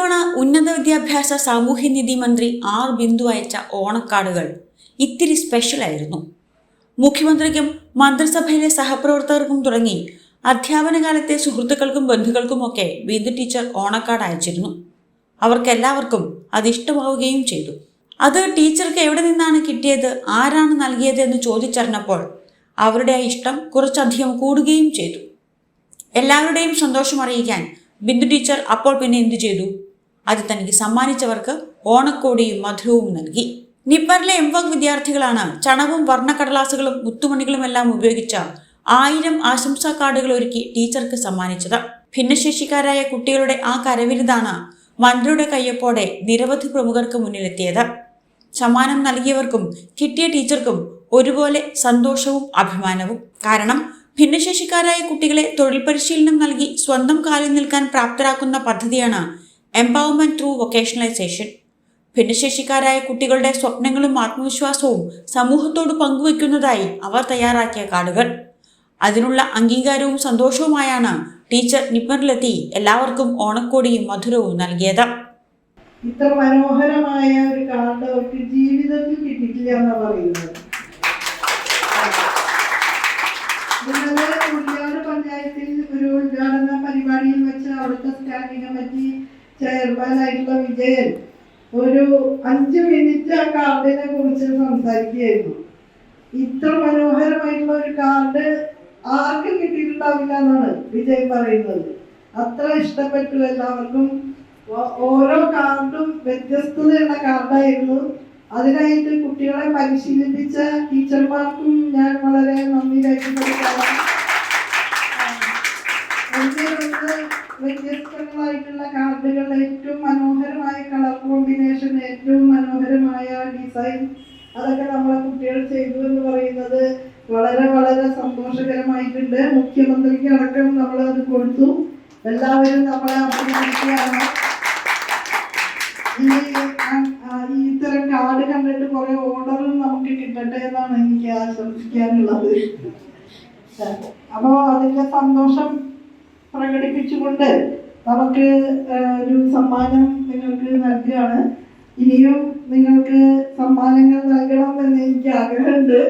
ഇത്തവണ ഉന്നത വിദ്യാഭ്യാസ സാമൂഹ്യനിധി മന്ത്രി ആർ ബിന്ദു അയച്ച ഓണക്കാർഡുകൾ ഇത്തിരി സ്പെഷ്യൽ ആയിരുന്നു. മുഖ്യമന്ത്രിക്കും മന്ത്രിസഭയിലെ സഹപ്രവർത്തകർക്കും തുടങ്ങി അധ്യാപന കാലത്തെ സുഹൃത്തുക്കൾക്കും ബന്ധുക്കൾക്കുമൊക്കെ ബിന്ദു ടീച്ചർ ഓണക്കാർഡ് അയച്ചിരുന്നു. അവർക്കെല്ലാവർക്കും അത് ഇഷ്ടമാവുകയും ചെയ്തു. അത് ടീച്ചർക്ക് എവിടെ നിന്നാണ് കിട്ടിയത്? ആരാണ് നൽകിയത് എന്ന് ചോദിച്ചറിഞ്ഞപ്പോൾ അവരുടെ ആ ഇഷ്ടം കുറച്ചധികം കൂടുകയും ചെയ്തു. എല്ലാവരുടെയും സന്തോഷം അറിയിക്കാൻ ബിന്ദു ടീച്ചർ അപ്പോൾ പിന്നെ എന്തു ചെയ്തു? അത് തനിക്ക് സമ്മാനിച്ചവർക്ക് ഓണക്കോടിയും മധുരവും നൽകി. നിപ്പറിലെ എംവങ് വിദ്യാർത്ഥികളാണ് ചണവും വർണക്കടലാസുകളും മുത്തുമണികളും എല്ലാം ഉപയോഗിച്ച ആയിരം ആശംസാ കാർഡുകൾ ഒരുക്കി ടീച്ചർക്ക് സമ്മാനിച്ചത്. ഭിന്നശേഷിക്കാരായ കുട്ടികളുടെ ആ കരവിരുതാണ് മന്ത്രിയുടെ കയ്യൊപ്പോടെ നിരവധി പ്രമുഖർക്ക് മുന്നിലെത്തിയത്. സമ്മാനം നൽകിയവർക്കും കിട്ടിയ ടീച്ചർക്കും ഒരുപോലെ സന്തോഷവും അഭിമാനവും. കാരണം ഭിന്നശേഷിക്കാരായ കുട്ടികളെ തൊഴിൽ പരിശീലനം നൽകി സ്വന്തം കാലിൽ നിൽക്കാൻ പ്രാപ്തരാക്കുന്ന പദ്ധതിയാണ് എംപവർമെന്റ് ത്രൂ വൊക്കേഷണലൈസേഷൻ ഭിന്നശേഷിക്കാരായ കുട്ടികളുടെ സ്വപ്നങ്ങളും ആത്മവിശ്വാസവും സമൂഹത്തോട് പങ്കുവയ്ക്കുന്നതായി അവർ തയ്യാറാക്കിയ കാർഡുകൾ. അതിനുള്ള അംഗീകാരവും സന്തോഷവുമായാണ് ടീച്ചർ നിപ്പറിലെത്തി എല്ലാവർക്കും ഓണക്കോടിയും മധുരവും നൽകിയത്. ഇത്ര മനോഹരമായ ഒരു കാർഡ് അവർക്ക് ജീവിതത്തിൽ കിട്ടിയിട്ടില്ല എന്നാ പറയുന്നത്. പഞ്ചായത്തിൽ ഒരു പരിപാടിയിൽ വെച്ച് അവിടുത്തെ സ്റ്റാൻഡിംഗ് കമ്മിറ്റി ചെയർമാനായിട്ടുള്ള വിജയൻ ഒരു അഞ്ച് മിനിറ്റ് ആ കാർഡിനെ കുറിച്ച് സംസാരിക്കുകയായിരുന്നു. ഇത്ര മനോഹരമായിട്ടുള്ള ഒരു കാർഡ് ആർക്കും കിട്ടിയിട്ടുണ്ടാവില്ല എന്നാണ് വിജയൻ പറയുന്നത്. അത്ര ഇഷ്ടപ്പെട്ടു എല്ലാവർക്കും. ഓരോ കാർഡും വ്യത്യസ്തതയുള്ള കാർഡായിരുന്നു അതിനായിട്ട് കുട്ടികളെ പരിശീലിപ്പിച്ച ടീച്ചർമാർക്കും ഞാൻ വളരെ നന്ദി രേഖപ്പെടുത്താണ് രണ്ട് വ്യത്യസ്തങ്ങളായിട്ടുള്ള കാർഡുകൾ ഏറ്റവും മനോഹരമായ കളർ കോമ്പിനേഷൻ ഏറ്റവും മനോഹരമായ ഡിസൈൻ അതൊക്കെ നമ്മളെ കുട്ടികൾ ചെയ്തു എന്ന് പറയുന്നത് വളരെ വളരെ സന്തോഷകരമായിട്ടുണ്ട്. മുഖ്യമന്ത്രിക്ക് അടക്കം നമ്മൾ അത് കൊടുത്തു. എല്ലാവരും നമ്മളെ അഭിനന്ദിക്കുകയാണ്. ഈ ഇത്തരം കാർഡ് കണ്ടിട്ട് കുറെ ഓർഡറും നമുക്ക് കിട്ടട്ടെ എന്നാണ് എനിക്ക് ആശംസിക്കാനുള്ളത്. അപ്പോൾ അതിന്റെ സന്തോഷം പ്രകടിപ്പിച്ചുകൊണ്ട് നമുക്ക് ഒരു സമ്മാനം നിങ്ങൾക്ക് നൽകുകയാണ്. ഇനിയും നിങ്ങൾക്ക് സമ്മാനങ്ങൾ നൽകണം എന്ന് എനിക്ക് ആഗ്രഹമുണ്ട്.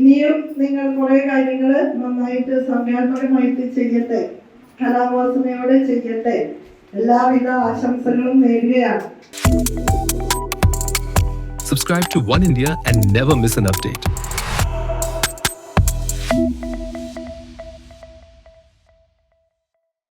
ഇനിയും നിങ്ങൾ കുറെ കാര്യങ്ങൾ നന്നായിട്ട് സംഘാത്മകമായിട്ട് ചെയ്യട്ടെ. കലാവാസനയോടെ ചെയ്യട്ടെ. എല്ലാവിധ ആശംസകളും നേരുകയാണ്. Subscribe to One India and never miss an update.